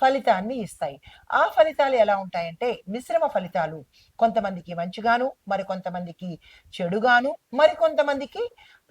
ఫలితాన్ని ఇస్తాయి. ఆ ఫలితాలు ఎలా ఉంటాయంటే మిశ్రమ ఫలితాలు. కొంతమందికి మంచిగాను మరికొంతమందికి చెడుగాను మరి కొంతమందికి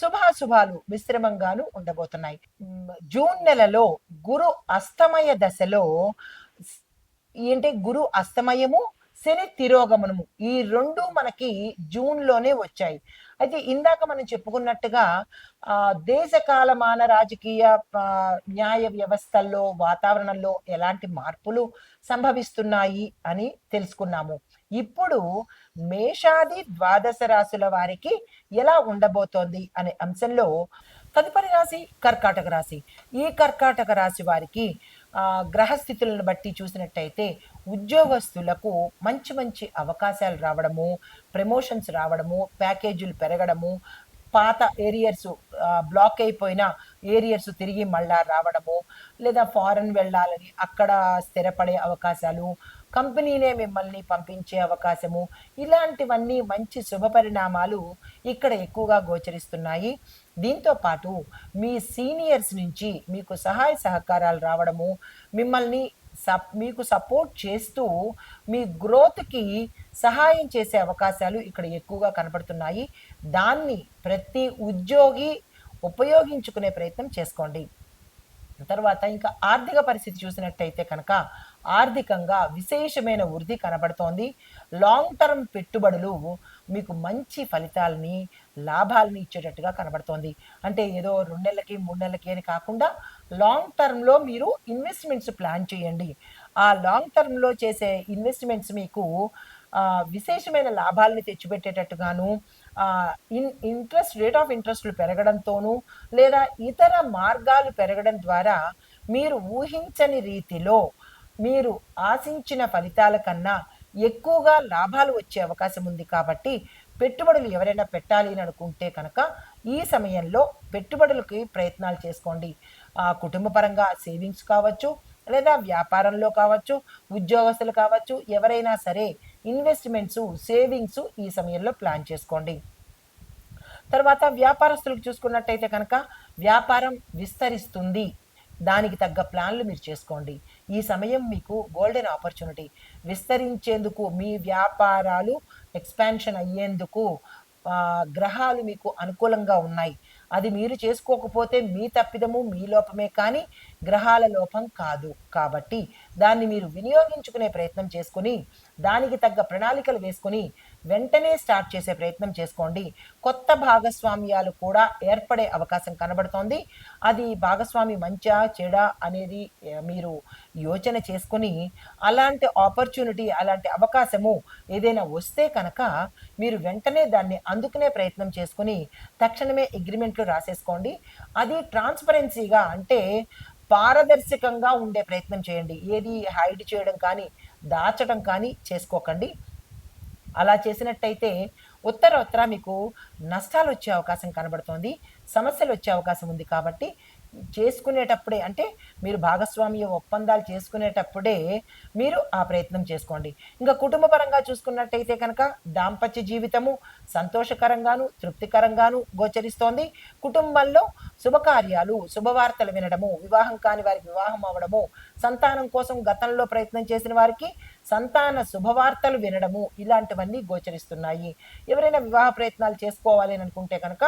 శుభాశుభాలు మిశ్రమంగాను ఉండబోతున్నాయి. జూన్ నెలలో గురు అస్తమయ దశలో ఏంటి? గురు అస్తమయము శని తిరోగమనము. ఈ రెండు మనకి జూన్లోనే వచ్చాయి. అయితే ఇందాక మనం చెప్పుకున్నట్టుగా ఆ దేశ కాలమాన రాజకీయ న్యాయ వ్యవస్థల్లో వాతావరణంలో ఎలాంటి మార్పులు సంభవిస్తున్నాయి అని తెలుసుకున్నాము. ఇప్పుడు మేషాది ద్వాదశ రాశుల వారికి ఎలా ఉండబోతోంది అనే అంశంలో తదుపరి రాశి కర్కాటక రాశి. ఈ కర్కాటక రాశి వారికి గ్రహస్థితులను బట్టి చూసినట్టయితే ఉద్యోగస్తులకు మంచి మంచి అవకాశాలు రావడము ప్రమోషన్స్ రావడము ప్యాకేజీలు పెరగడము పాత ఏరియర్స్ బ్లాక్ అయిపోయిన ఏరియర్స్ తిరిగి మళ్ళా రావడము లేదా ఫారెన్ వెళ్ళాలని అక్కడ స్థిరపడే అవకాశాలు కంపెనీనే మిమ్మల్ని పంపించే అవకాశము ఇలాంటివన్నీ మంచి శుభ పరిణామాలు ఇక్కడ ఎక్కువగా గోచరిస్తున్నాయి. దీంతో పాటు మీ సీనియర్స్ నుంచి మీకు సహాయ సహకారాలు రావడము మిమ్మల్ని సప్ మీకు సపోర్ట్ చేస్తూ మీ గ్రోత్కి సహాయం చేసే అవకాశాలు ఇక్కడ ఎక్కువగా కనపడుతున్నాయి. దాన్ని ప్రతి ఉద్యోగి ఉపయోగించుకునే ప్రయత్నం చేసుకోండి. తర్వాత ఇంకా ఆర్థిక పరిస్థితి చూసినట్టయితే కనుక ఆర్థికంగా విశేషమైన వృద్ధి కనబడుతోంది. లాంగ్ టర్మ్ పెట్టుబడులు మీకు మంచి ఫలితాలని లాభాలను ఇచ్చేటట్టుగా కనబడుతోంది. అంటే ఏదో రెండు నెలలకి మూడు నెలలకి అని కాకుండా లాంగ్ టర్మ్లో మీరు ఇన్వెస్ట్మెంట్స్ ప్లాన్ చేయండి. ఆ లాంగ్ టర్మ్లో చేసే ఇన్వెస్ట్మెంట్స్ మీకు విశేషమైన లాభాలని తెచ్చిపెట్టేటట్టుగాను ఇన్ ఇంట్రెస్ట్ రేట్ ఆఫ్ ఇంట్రెస్ట్లు పెరగడంతోనూ లేదా ఇతర మార్గాలు పెరగడం ద్వారా మీరు ఊహించని రీతిలో మీరు ఆశించిన ఫలితాల కన్నా ఎక్కువగా లాభాలు వచ్చే అవకాశం ఉంది కాబట్టి పెట్టుబడులు ఎవరైనా పెట్టాలి అని అనుకుంటే కనుక ఈ సమయంలో పెట్టుబడులకి ప్రయత్నాలు చేసుకోండి. ఆ కుటుంబ పరంగా సేవింగ్స్ కావచ్చు లేదా వ్యాపారంలో కావచ్చు ఉద్యోగస్తులు కావచ్చు ఎవరైనా సరే ఇన్వెస్ట్మెంట్స్ సేవింగ్స్ ఈ సమయంలో ప్లాన్ చేసుకోండి. తర్వాత వ్యాపారస్తులకు చూసుకున్నట్టయితే కనుక వ్యాపారం విస్తరిస్తుంది. దానికి తగ్గ ప్లాన్లు మీరు చేసుకోండి. ఈ సమయం మీకు గోల్డెన్ ఆపర్చునిటీ విస్తరించేందుకు మీ వ్యాపారాలు ఎక్స్పాన్షన్ అయ్యేందుకు గ్రహాలు మీకు అనుకూలంగా ఉన్నాయి. అది మీరు చేసుకోకపోతే మీ తప్పిదము మీ లోపమే కానీ గ్రహాల లోపం కాదు. కాబట్టి దాన్ని మీరు వినియోగించుకునే ప్రయత్నం చేసుకుని దానికి తగ్గ ప్రణాళికలు వేసుకుని వెంటనే స్టార్ట్ చేసే ప్రయత్నం చేసుకోండి. కొత్త భాగస్వామ్యాలు కూడా ఏర్పడే అవకాశం కనబడుతోంది. అది భాగస్వామి మంచా చెడా అనేది మీరు యోచన చేసుకుని అలాంటి ఆపర్చునిటీ అలాంటి అవకాశము ఏదైనా వస్తే కనుక మీరు వెంటనే దాన్ని అందుకునే ప్రయత్నం చేసుకుని తక్షణమే అగ్రిమెంట్ పాయింట్లు రాసేసుకోండి. అది ట్రాన్స్పరెన్సీగా అంటే పారదర్శకంగా ఉండే ప్రయత్నం చేయండి. ఏది హైడ్ చేయడం కానీ దాచడం కానీ చేసుకోకండి. అలా చేసినట్టయితే ఉత్తర ఉత్తర మీకు నష్టాలు వచ్చే అవకాశం కనబడుతోంది. సమస్యలు వచ్చే అవకాశం ఉంది కాబట్టి చేసుకునేటప్పుడే అంటే మీరు భాగస్వామ్య ఒప్పందాలు చేసుకునేటప్పుడే మీరు ఆ ప్రయత్నం చేసుకోండి. ఇంకా కుటుంబ పరంగా చూసుకున్నట్టయితే కనుక దాంపత్య జీవితము సంతోషకరంగాను తృప్తికరంగాను గోచరిస్తోంది. కుటుంబంలో శుభకార్యాలు శుభవార్తలు వినడము వివాహం కాని వారికి వివాహం అవ్వడము సంతానం కోసం గతంలో ప్రయత్నం చేసిన వారికి సంతాన శుభవార్తలు వినడము ఇలాంటివన్నీ గోచరిస్తున్నాయి. ఎవరైనా వివాహ ప్రయత్నాలు చేసుకోవాలి అని అనుకుంటే కనుక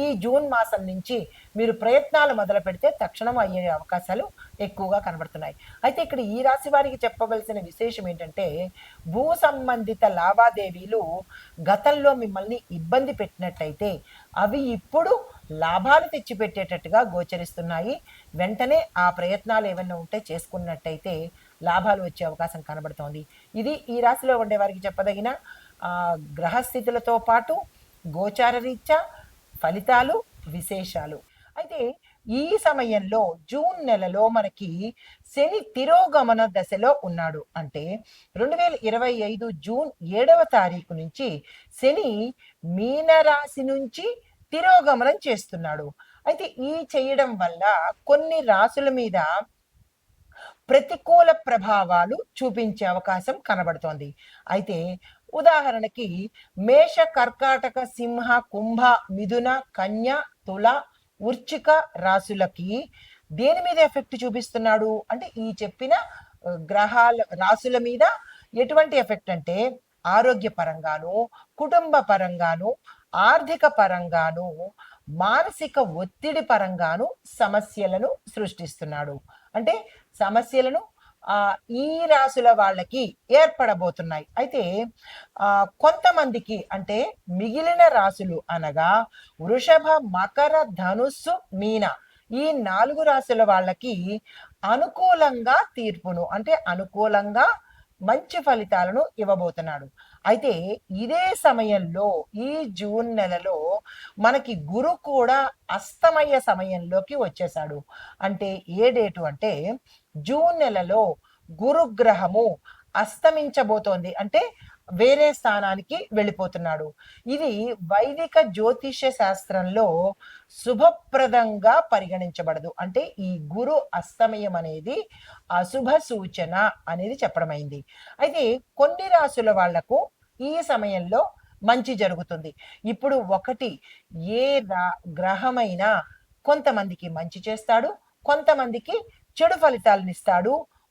ఈ జూన్ మాసం నుంచి మీరు ప్రయత్నాలు మొదలు పెడితే తక్షణం అయ్యే అవకాశాలు ఎక్కువగా కనబడుతున్నాయి. అయితే ఇక్కడ ఈ రాశి వారికి చెప్పవలసిన విశేషం ఏంటంటే భూ సంబంధిత లావాదేవీలు గతంలో మిమ్మల్ని ఇబ్బంది పెట్టినట్టయితే అవి ఇప్పుడు లాభాలు తెచ్చిపెట్టేటట్టుగా గోచరిస్తున్నాయి. వెంటనే ఆ ప్రయత్నాలు ఏమైనా ఉంటే చేసుకున్నట్టయితే లాభాలు వచ్చే అవకాశం కనబడుతోంది. ఇది ఈ రాశిలో ఉండే వారికి చెప్పదగిన గ్రహస్థితులతో పాటు గోచార రీత్యా ఫలితాలు విశేషాలు. అయితే ఈ సమయంలో జూన్ నెలలో మనకి శని తిరోగమన దశలో ఉన్నాడు. అంటే రెండు వేల ఇరవై ఐదు జూన్ ఏడవ తారీఖు నుంచి శని మీనరాశి నుంచి తిరోగమనం చేస్తున్నాడు. అయితే ఈ చేయడం వల్ల కొన్ని రాసుల మీద ప్రతికూల ప్రభావాలు చూపించే అవకాశం కనబడుతోంది. అయితే ఉదాహరణకి మేష కర్కాటక సింహ కుంభ మిథున కన్య తుల ఉర్చిక రాసులకి దేని మీద ఎఫెక్ట్ చూపిస్తున్నాడు? అంటే ఈ చెప్పిన గ్రహాల రాసుల మీద ఎటువంటి ఎఫెక్ట్ అంటే ఆరోగ్య పరంగాను కుటుంబ పరంగాను ఆర్థిక పరంగాను మానసిక ఒత్తిడి పరంగాను సమస్యలను సృష్టిస్తున్నాడు. అంటే సమస్యలను ఆ ఈ రాశుల వాళ్ళకి ఏర్పడబోతున్నాయి. అయితే ఆ కొంతమందికి అంటే మిగిలిన రాశులు అనగా వృషభ మకర ధనుస్సు మీన ఈ నాలుగు రాశుల వాళ్ళకి అనుకూలంగా తీర్పును అంటే అనుకూలంగా మంచి ఫలితాలను ఇవ్వబోతున్నాడు. అయితే ఇదే సమయంలో ఈ జూన్ నెలలో మనకి గురు కూడా అస్తమయ్య సమయంలోకి వచ్చేసాడు అంటే ఏ డేటు అంటే జూన్ నెలలో గురుగ్రహము అస్తమించబోతోంది. అంటే వేరే స్థానానికి వెళ్ళిపోతున్నాడు. ఇది వైదిక జ్యోతిష్య శాస్త్రంలో శుభప్రదంగా పరిగణించబడదు. అంటే ఈ గురు అస్తమయం అనేది అశుభ సూచన అనేది చెప్పడమైంది. అయితే కొన్ని రాసుల వాళ్ళకు ఈ సమయంలో మంచి జరుగుతుంది. ఇప్పుడు ఒకటి ఏ రా గ్రహమైనా కొంతమందికి మంచి చేస్తాడు కొంతమందికి చెడు ఫలితాలను ఇస్తాడు